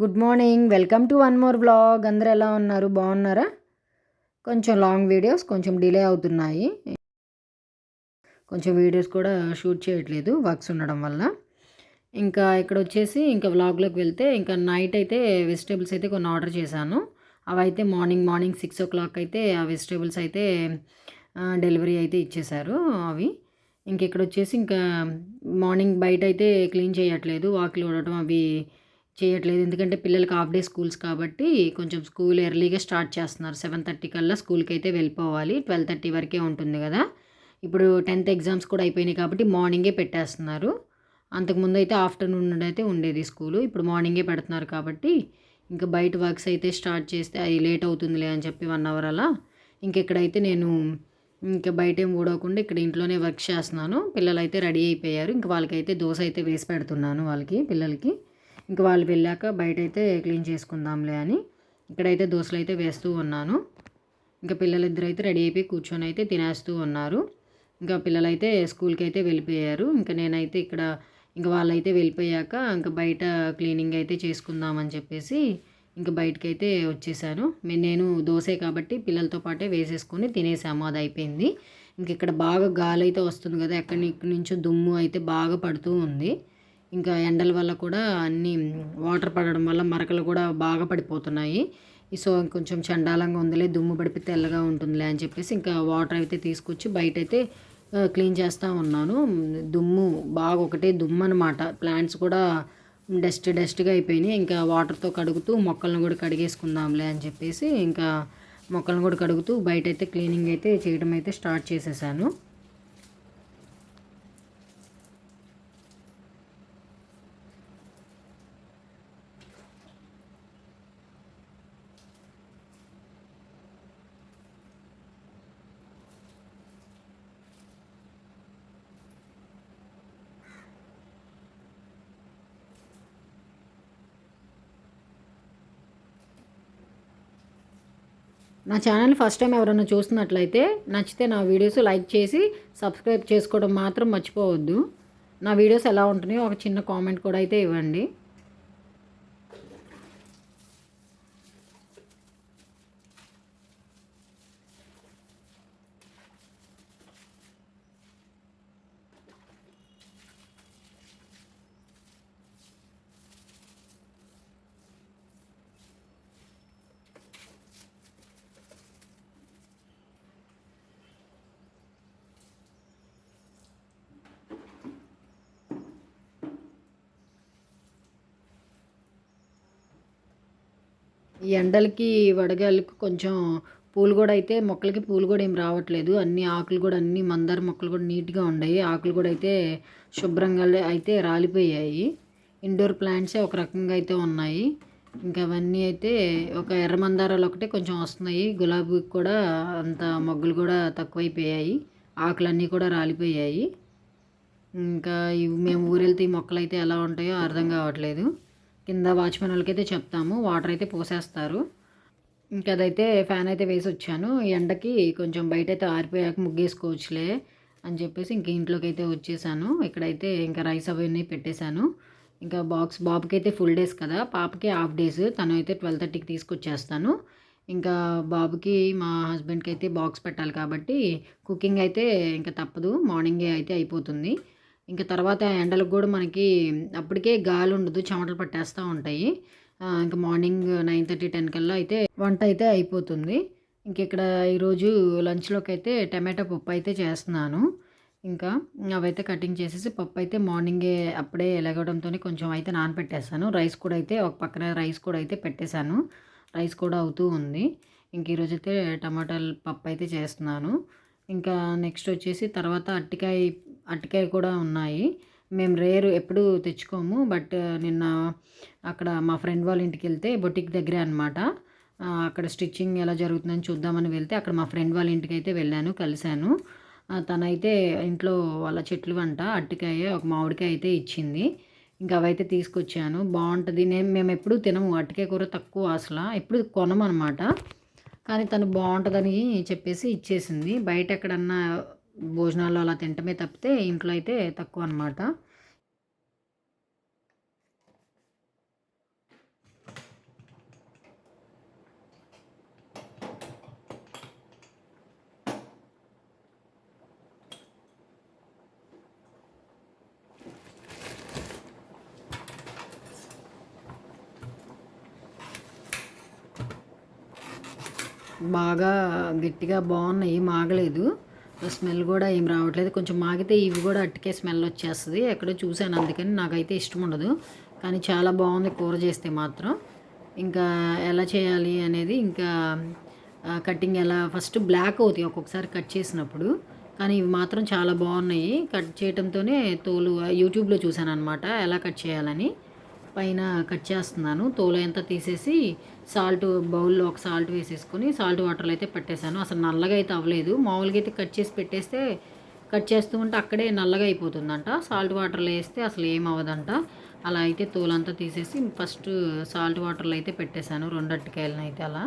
Good morning welcome to one more vlog అందరు ఎలా ఉన్నారు? బాగున్నారా? కొంచెం లాంగ్ వీడియోస్ కొంచెం డిలే అవుతున్నాయి. కొంచెం వీడియోస్ కూడా షూట్ చేయట్లేదు వర్క్స్ ఉండడం వల్ల. ఇంకా ఇక్కడ వచ్చేసి ఇంకా వ్లాగ్లోకి వెళ్తే ఇంకా నైట్ అయితే వెజిటేబుల్స్ అయితే కొన్ని ఆర్డర్ చేశాను. అవి అయితే morning morning six o'clock అయితే ఆ వెజిటేబుల్స్ అయితే డెలివరీ అయితే ఇచ్చేశారు అవి. ఇంక ఇక్కడ వచ్చేసి ఇంకా మార్నింగ్ బయట అయితే క్లీన్ చేయట్లేదు వాకిలు ఉండటం అవి చేయట్లేదు. ఎందుకంటే పిల్లలకి హాఫ్ డే స్కూల్స్ కాబట్టి కొంచెం స్కూల్ ఎర్లీగా స్టార్ట్ చేస్తున్నారు. సెవెన్ థర్టీ కల్లా స్కూల్కి అయితే వెళ్ళిపోవాలి. ట్వెల్వ్ థర్టీ వరకే ఉంటుంది కదా. ఇప్పుడు టెన్త్ ఎగ్జామ్స్ కూడా అయిపోయినాయి కాబట్టి మార్నింగే పెట్టేస్తున్నారు. అంతకుముందు అయితే ఆఫ్టర్నూన్ అయితే ఉండేది స్కూలు. ఇప్పుడు మార్నింగే పెడుతున్నారు కాబట్టి ఇంకా బయట వర్క్స్ అయితే స్టార్ట్ చేస్తే అది లేట్ అవుతుందిలే అని చెప్పి వన్ అవర్ అలా ఇంకెక్కడైతే నేను ఇంకా బయట ఏం ఊడవకుండా ఇక్కడ ఇంట్లోనే వర్క్ చేస్తున్నాను. పిల్లలు అయితే రెడీ అయిపోయారు. ఇంకా వాళ్ళకైతే దోశ అయితే వేసి పెడుతున్నాను వాళ్ళకి పిల్లలకి. ఇంకా వాళ్ళు వెళ్ళాక బయట అయితే క్లీన్ చేసుకుందాంలే అని ఇక్కడైతే దోశలు అయితే వేస్తూ ఉన్నాను. ఇంకా పిల్లలిద్దరు అయితే రెడీ అయిపోయి కూర్చొని అయితే తినేస్తూ ఉన్నారు. ఇంకా పిల్లలైతే స్కూల్కి అయితే వెళ్ళిపోయారు. ఇంకా నేనైతే ఇక్కడ ఇంకా వాళ్ళైతే వెళ్ళిపోయాక ఇంకా బయట క్లీనింగ్ అయితే చేసుకుందామని చెప్పేసి ఇంకా బయటకైతే వచ్చేసాను. నేను దోశే కాబట్టి పిల్లలతో పాటే వేసేసుకొని తినేసాము. అది అయిపోయింది. ఇంక ఇక్కడ బాగా గాలి అయితే వస్తుంది కదా ఎక్కడి నుంచో దుమ్ము అయితే బాగా పడుతూ ఉంది. ఇంకా ఎండల వల్ల కూడా అన్నీ వాటర్ పడడం వల్ల మరకలు కూడా బాగా పడిపోతున్నాయి. సో కొంచెం చండాలంగా ఉందిలే దుమ్ము పడిపి తెల్లగా ఉంటుందిలే అని చెప్పేసి ఇంకా వాటర్ అయితే తీసుకొచ్చి బయట అయితే క్లీన్ చేస్తూ ఉన్నాను. దుమ్ము బాగా ఒకటే దుమ్ము అనమాట ప్లాంట్స్ కూడా డస్ట్ డస్ట్గా అయిపోయినాయి. ఇంకా వాటర్తో కడుగుతూ మొక్కలను కూడా కడిగేసుకుందాంలే అని చెప్పేసి ఇంకా మొక్కలను కూడా కడుగుతూ బయట అయితే క్లీనింగ్ అయితే చేయడం అయితే స్టార్ట్ చేసేసాను. నా ఛానల్ ఫస్ట్ టైం ఎవరైనా చూస్తున్నట్లయితే నచ్చితే నా వీడియోస్ లైక్ చేసి సబ్స్క్రైబ్ చేసుకోవడం మాత్రం మర్చిపోవద్దు. నా వీడియోస్ ఎలా ఉంటున్నాయో ఒక చిన్న కామెంట్ కూడా అయితే ఇవ్వండి. ఈ ఎండలకి వడగాలికి కొంచెం పూలు కూడా అయితే మొక్కలకి పూలు కూడా ఏం రావట్లేదు. అన్ని ఆకులు కూడా అన్ని మందార మొక్కలు కూడా నీట్గా ఉన్నాయి ఆకులు కూడా అయితే శుభ్రంగా అయితే రాలిపోయాయి. ఇండోర్ ప్లాంట్సే ఒక రకంగా అయితే ఉన్నాయి. ఇంకా అవన్నీ అయితే ఒక ఎర్ర మందారాలు ఒకటే కొంచెం వస్తున్నాయి. గులాబీకి కూడా అంత మొగ్గలు కూడా తక్కువైపోయాయి. ఆకులన్నీ కూడా రాలిపోయాయి. ఇంకా మేము ఊరెళ్తే ఈ మొక్కలు అయితే ఎలా ఉంటాయో అర్థం కావట్లేదు. కింద వాచ్మెన్ వాళ్ళకైతే చెప్తాము. వాటర్ అయితే పోసేస్తారు. ఇంకా అదైతే ఫ్యాన్ అయితే వేసి వచ్చాను ఎండకి కొంచెం బయట అయితే ఆరిపోయాక ముగ్గేసుకోవచ్చులే అని చెప్పేసి ఇంక ఇంట్లోకి అయితే వచ్చేసాను. ఇక్కడైతే ఇంకా రైస్ అవన్నీ పెట్టేశాను. ఇంకా బాక్స్ బాబుకి అయితే ఫుల్ డేస్ కదా. పాపకి హాఫ్ డేస్. తను అయితే ట్వెల్వ్ థర్టీకి తీసుకొచ్చేస్తాను. ఇంకా బాబుకి మా హస్బెండ్కి అయితే బాక్స్ పెట్టాలి కాబట్టి కుకింగ్ అయితే ఇంకా తప్పదు. మార్నింగే అయితే అయిపోతుంది. ఇంకా తర్వాత ఎండలకు కూడా మనకి అప్పటికే గాలి ఉండదు చెమటలు పట్టేస్తూ ఉంటాయి. ఇంకా మార్నింగ్ నైన్ థర్టీ టెన్ కల్లా అయితే వంట అయితే అయిపోతుంది. ఇంక ఇక్కడ ఈరోజు లంచ్లోకి అయితే టమాటా పప్పు అయితే చేస్తున్నాను. ఇంకా అవైతే కటింగ్ చేసేసి పప్పు అయితే మార్నింగే అప్పుడే ఎలగడంతో కొంచెం అయితే నానపెట్టేస్తాను. రైస్ కూడా అయితే ఒక పక్కన రైస్ కూడా అయితే పెట్టేశాను. రైస్ కూడా అవుతూ ఉంది. ఇంక ఈరోజు అయితే టమాటాల పప్పు అయితే చేస్తున్నాను. ఇంకా నెక్స్ట్ వచ్చేసి తర్వాత అట్టికాయ అట్టికాయ కూడా ఉన్నాయి. మేము రేరు ఎప్పుడు తెచ్చుకోము. బట్ నిన్న అక్కడ మా ఫ్రెండ్ వాళ్ళ ఇంటికి వెళ్తే బొటిక్ దగ్గరే అనమాట అక్కడ స్టిచ్చింగ్ ఎలా జరుగుతుందని చూద్దామని వెళ్తే అక్కడ మా ఫ్రెండ్ వాళ్ళ ఇంటికి అయితే వెళ్ళాను కలిశాను. తనైతే ఇంట్లో వాళ్ళ చెట్లు వంట అట్టికాయ ఒక మామిడికాయ అయితే ఇచ్చింది. ఇంకా అవైతే తీసుకొచ్చాను. బాగుంటుంది. నేను మేము ఎప్పుడు తినము. అట్టికాయ కూర తక్కువ అసలు. ఎప్పుడు కొనమనమాట కానీ తను బాగుంటుందని చెప్పేసి ఇచ్చేసింది. బయట ఎక్కడన్నా భోజనాల్లో అలా తింటమే తప్పితే ఇంట్లో అయితే తక్కువ అనమాట బాగా గట్టిగా బాగున్నాయి మాగలేదు. స్మెల్ కూడా ఏం రావట్లేదు. కొంచెం మాగితే ఇవి కూడా అట్టికే స్మెల్ వచ్చేస్తుంది. ఎక్కడో చూశాను అందుకని నాకైతే ఇష్టం ఉండదు. కానీ చాలా బాగుంది కూర చేస్తే మాత్రం. ఇంకా ఎలా చేయాలి అనేది ఇంకా కటింగ్ ఎలా ఫస్ట్ బ్లాక్ అవుతాయి ఒక్కొక్కసారి కట్ చేసినప్పుడు. కానీ ఇవి మాత్రం చాలా బాగున్నాయి. కట్ చేయడంతోనే తోలు యూట్యూబ్లో చూశాను అనమాట ఎలా కట్ చేయాలని. పైన కట్ చేస్తున్నాను. తోలు తీసేసి సాల్ట్ బౌల్లో ఒక సాల్ట్ వేసేసుకొని సాల్ట్ వాటర్లో అయితే పెట్టేశాను. అసలు నల్లగా అయితే అవ్వలేదు. మామూలుగా అయితే కట్ చేసి పెట్టేస్తే కట్ చేస్తూ ఉంటే అక్కడే నల్లగా అయిపోతుందంట. సాల్ట్ వాటర్లో వేస్తే అసలు ఏం అవ్వదంట. అలా అయితే తోలంతా తీసేసి ఫస్ట్ సాల్ట్ వాటర్లో అయితే పెట్టేశాను. రెండు అట్టికాయలను అయితే అలా.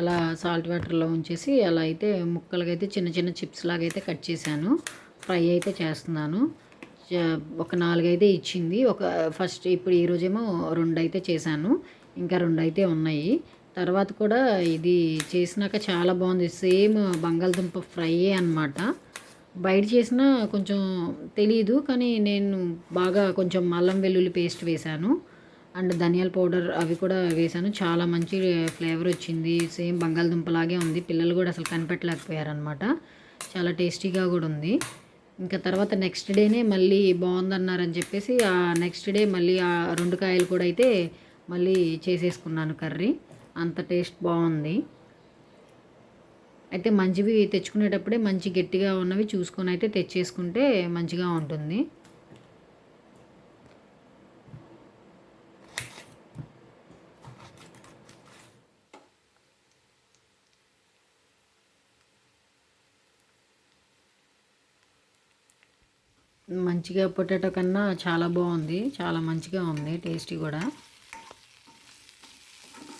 అలా సాల్ట్ వాటర్లో ఉంచేసి అలా అయితే ముక్కలుగా అయితే చిన్న చిన్న చిప్స్ లాగా అయితే కట్ చేశాను. ఫ్రై అయితే చేస్తున్నాను. ఒక నాలుగైతే ఇచ్చింది. ఒక ఫస్ట్ ఇప్పుడు ఈరోజేమో రెండు అయితే చేశాను. ఇంకా రెండు అయితే ఉన్నాయి. తర్వాత కూడా ఇది చేసినాక చాలా బాగుంది. సేమ్ బంగాళదుంప ఫ్రైయే అనమాట బయట చేసిన కొంచెం తెలీదు కానీ నేను బాగా కొంచెం అల్లం వెల్లుల్లి పేస్ట్ వేశాను. అండ్ ధనియాల పౌడర్ అవి కూడా వేసాను చాలా మంచి ఫ్లేవర్ వచ్చింది. సేమ్ బంగాళదుంపలాగే ఉంది. పిల్లలు కూడా అసలు కనిపెట్టలేకపోయారనమాట చాలా టేస్టీగా కూడా ఉంది. ఇంకా తర్వాత నెక్స్ట్ డేనే మళ్ళీ బాగుందన్నారని చెప్పేసి ఆ నెక్స్ట్ డే మళ్ళీ ఆ రెండు కాయలు కూడా అయితే మళ్ళీ చేసేసుకున్నాను కర్రీ. అంత టేస్ట్ బాగుంది. అయితే మంచివి తెచ్చుకునేటప్పుడే మంచి గట్టిగా ఉన్నవి చూసుకొని అయితే తెచ్చేసుకుంటే మంచిగా ఉంటుంది. మంచిగా పొటాటో కన్నా చాలా బాగుంది. చాలా మంచిగా ఉంది టేస్టీ కూడా.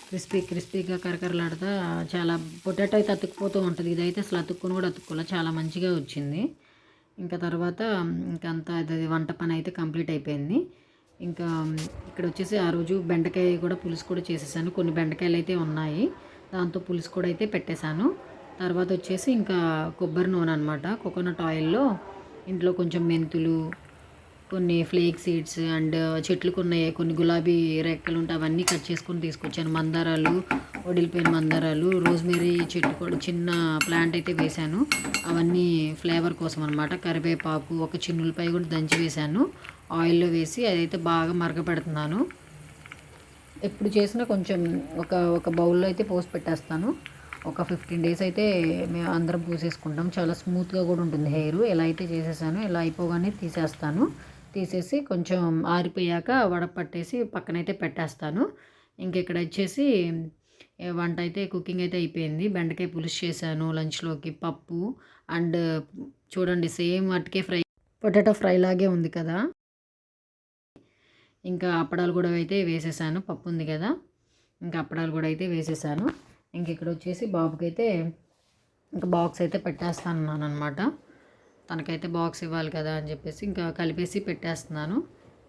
క్రిస్పీ క్రిస్పీగా కరకరలాడతా చాలా పొటాటో అయితే అతుక్కుపోతూ ఉంటుంది. ఇదైతే అసలు అతుక్కుని కూడా అతుక్కోలే. చాలా మంచిగా వచ్చింది. ఇంకా తర్వాత ఇంకంతా అది వంట పని అయితే కంప్లీట్ అయిపోయింది. ఇంకా ఇక్కడ వచ్చేసి ఆ రోజు బెండకాయ కూడా పులుసు కూడా చేసేసాను. కొన్ని బెండకాయలు అయితే ఉన్నాయి. దాంతో పులుసు కూడా అయితే పెట్టేశాను. తర్వాత వచ్చేసి ఇంకా కొబ్బరి నూనె అనమాట కోకోనట్ ఆయిల్లో ఇంట్లో కొంచెం మెంతులు కొన్ని ఫ్లేక్ సీడ్స్ అండ్ చెట్లకు ఉన్నాయి కొన్ని గులాబీ రెక్కలు ఉంటాయి అవన్నీ కట్ చేసుకొని తీసుకొచ్చాను. మందారాలు వడిలిపోయిన మందారాలు రోజ్మెరీ చెట్టు కూడా చిన్న ప్లాంట్ అయితే వేశాను. అవన్నీ ఫ్లేవర్ కోసం అనమాట కరివేపాకు ఒక చిన్నులపై కూడా దంచి వేశాను. ఆయిల్లో వేసి అదైతే బాగా మరగపెడుతున్నాను. ఎప్పుడు చేసినా కొంచెం ఒక ఒక బౌల్లో అయితే పోసి పెట్టేస్తాను. ఒక ఫిఫ్టీన్ డేస్ అయితే మేము అందరం పూసేసుకుంటాం. చాలా స్మూత్గా కూడా ఉంటుంది హెయిర్. ఎలా అయితే చేసేసాను ఇలా అయిపోగానే తీసేస్తాను. తీసేసి కొంచెం ఆరిపోయాక వడపట్టేసి పక్కనైతే పెట్టేస్తాను. ఇంకెక్కడ వచ్చేసి వంట అయితే కుకింగ్ అయితే అయిపోయింది. బెండకాయ పులుసు చేశాను లంచ్లోకి పప్పు అండ్ చూడండి సేమ్ అటుకే ఫ్రై పొటాటో ఫ్రై లాగే ఉంది కదా. ఇంకా అప్పడాలు కూడా అయితే వేసేసాను. పప్పు ఉంది కదా. ఇంకా అప్పడాలు కూడా అయితే వేసేసాను. ఇంక ఇక్కడ వచ్చేసి బాబుకైతే ఇంకా బాక్స్ అయితే పెట్టేస్తాను అనమాట తనకైతే బాక్స్ ఇవ్వాలి కదా అని చెప్పేసి ఇంకా కలిపేసి పెట్టేస్తున్నాను.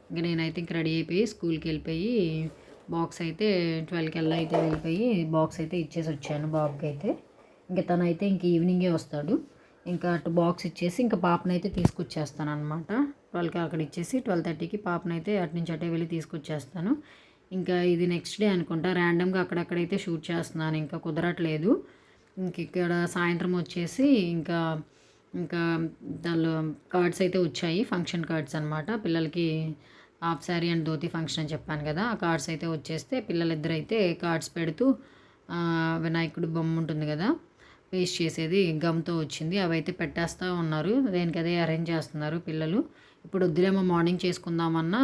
ఇంకా నేనైతే ఇంక రెడీ అయిపోయి స్కూల్కి వెళ్ళిపోయి బాక్స్ అయితే ట్వెల్వ్కి వెళ్ళి అయితే వెళ్ళిపోయి బాక్స్ అయితే ఇచ్చేసి వచ్చాను బాబుకి అయితే ఇంకా తనైతే ఇంక ఈవినింగే వస్తాడు. ఇంకా అటు బాక్స్ ఇచ్చేసి ఇంకా పాపనైతే తీసుకొచ్చేస్తాను అనమాట ట్వెల్వ్కి అక్కడ ఇచ్చేసి ట్వెల్వ్ థర్టీకి పాపనైతే అటు నుంచి అటే వెళ్ళి తీసుకొచ్చేస్తాను. ఇంకా ఇది నెక్స్ట్ డే అనుకుంటా. ర్యాండమ్గా అక్కడక్కడైతే షూట్ చేస్తున్నాను. ఇంకా కుదరట్లేదు. ఇంక ఇక్కడ సాయంత్రం వచ్చేసి ఇంకా ఇంకా దానిలో కార్డ్స్ అయితే వచ్చాయి. ఫంక్షన్ కార్డ్స్ అనమాట పిల్లలకి half sari and dhoti function అని చెప్పాను కదా. ఆ కార్డ్స్ అయితే వచ్చేస్తే పిల్లలిద్దరు అయితే కార్డ్స్ పెడుతూ వినాయకుడు బొమ్మ ఉంటుంది కదా పేస్ట్ చేసేది గమ్తో వచ్చింది. అవి అయితే పెట్టేస్తూ ఉన్నారు. దేనికి అదే అరేంజ్ చేస్తున్నారు పిల్లలు. ఇప్పుడు వద్దులేమో మార్నింగ్ చేసుకుందామన్నా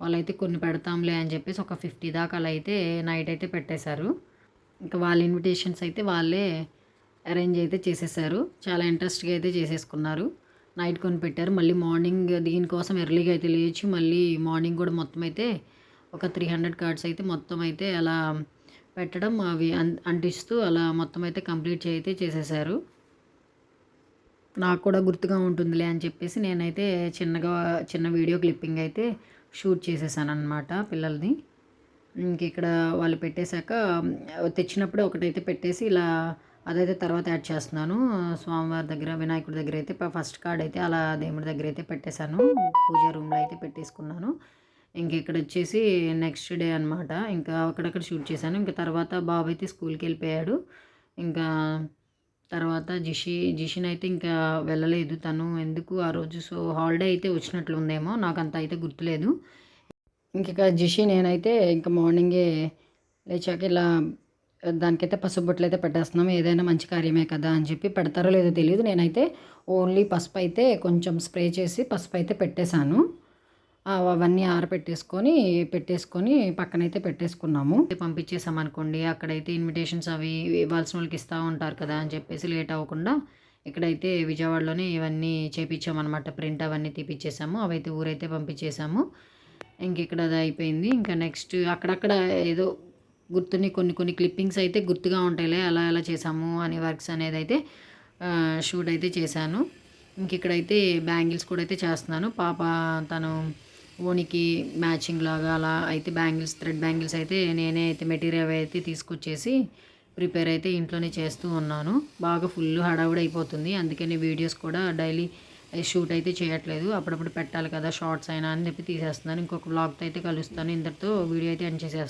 వాళ్ళైతే కొన్ని పెడతాంలే అని చెప్పేసి ఒక ఫిఫ్టీ దాకా అలా అయితే నైట్ అయితే పెట్టేశారు. ఇంకా వాళ్ళ ఇన్విటేషన్స్ అయితే వాళ్ళే అరేంజ్ అయితే చేసేసారు చాలా ఇంట్రెస్ట్గా అయితే చేసేసుకున్నారు. నైట్ కొని పెట్టారు. మళ్ళీ మార్నింగ్ దీనికోసం ఎర్లీగా అయితే లేచి మళ్ళీ మార్నింగ్ కూడా మొత్తం అయితే ఒక త్రీ హండ్రెడ్ కార్డ్స్ అయితే మొత్తం అయితే అలా పెట్టడం అవి అంటిస్తూ అలా మొత్తం అయితే కంప్లీట్ అయితే చేసేసారు నాకు కూడా గుర్తుగా ఉంటుందిలే అని చెప్పేసి నేనైతే చిన్నగా చిన్న వీడియో క్లిప్పింగ్ అయితే షూట్ చేసేసాను అనమాట పిల్లల్ని. ఇంక ఇక్కడ వాళ్ళు పెట్టేశాక తెచ్చినప్పుడు ఒకటైతే పెట్టేసి ఇలా అదైతే తర్వాత యాడ్ చేస్తున్నాను. స్వామివారి దగ్గర వినాయకుడి దగ్గర అయితే ఫస్ట్ కార్డ్ అయితే అలా దేవుడి దగ్గర అయితే పెట్టేశాను. పూజా రూమ్లో అయితే పెట్టేసుకున్నాను. ఇంక ఇక్కడ వచ్చేసి నెక్స్ట్ డే అనమాట ఇంకా అక్కడక్కడ షూట్ చేశాను. ఇంకా తర్వాత బాబు అయితే స్కూల్కి వెళ్ళిపోయాడు. ఇంకా తర్వాత జిషి జిషిన్ అయితే ఇంకా వెళ్ళలేదు. తను ఎందుకు ఆ రోజు? సో హాలిడే అయితే వచ్చినట్లు ఉందేమో నాకు అంత అయితే గుర్తులేదు. ఇంక జిషి నేనైతే ఇంకా మార్నింగే లేచాక ఇలా దానికైతే పసుపు బొట్టలు అయితే పెట్టేస్తున్నాం. ఏదైనా మంచి కార్యమే కదా అని చెప్పి పెడతారో లేదో తెలియదు నేనైతే ఓన్లీ పసుపు అయితే కొంచెం స్ప్రే చేసి పసుపు అయితే పెట్టేశాను. అవన్నీ ఆరపెట్టేసుకొని పెట్టేసుకొని పక్కనైతే పెట్టేసుకున్నాము. పంపించేసాం అనుకోండి అక్కడైతే ఇన్విటేషన్స్ అవి ఇవ్వాల్సిన వాళ్ళకి ఇస్తూ ఉంటారు కదా అని చెప్పేసి లేట్ అవ్వకుండా ఇక్కడైతే విజయవాడలోనే ఇవన్నీ చేపించామన్నమాట. ప్రింట్ అవన్నీ తీపిచ్చేసాము. అవైతే ఊరైతే పంపించేసాము. ఇంక ఇక్కడ అది అయిపోయింది. ఇంకా నెక్స్ట్ అక్కడక్కడ ఏదో గుర్తుని కొన్ని కొన్ని క్లిప్పింగ్స్ అయితే గుర్తుగా ఉంటాయిలే అలా ఎలా చేసాము అని వర్క్స్ అనేది అయితే షూట్ అయితే చేశాను. ఇంక ఇక్కడైతే బ్యాంగిల్స్ కూడా అయితే చేస్తున్నాను. పాప తను ఓనికి మ్యాచింగ్ లాగా అలా అయితే బ్యాంగిల్స్ థ్రెడ్ బ్యాంగిల్స్ అయితే నేనే అయితే మెటీరియల్ అయితే తీసుకొచ్చేసి ప్రిపేర్ అయితే ఇంట్లోనే చేస్తూ ఉన్నాను. బాగా ఫుల్ హడావుడి అయిపోతుంది. అందుకని వీడియోస్ కూడా డైలీ షూట్ అయితే చేయట్లేదు. అప్పుడప్పుడు పెట్టాలి కదా షార్ట్స్ అయినా అని చెప్పి తీసేస్తున్నాను. ఇంకొక బ్లాగ్తో అయితే కలుస్తాను. ఇంతటితో వీడియో అయితే ఎండ్ చేసేస్తాను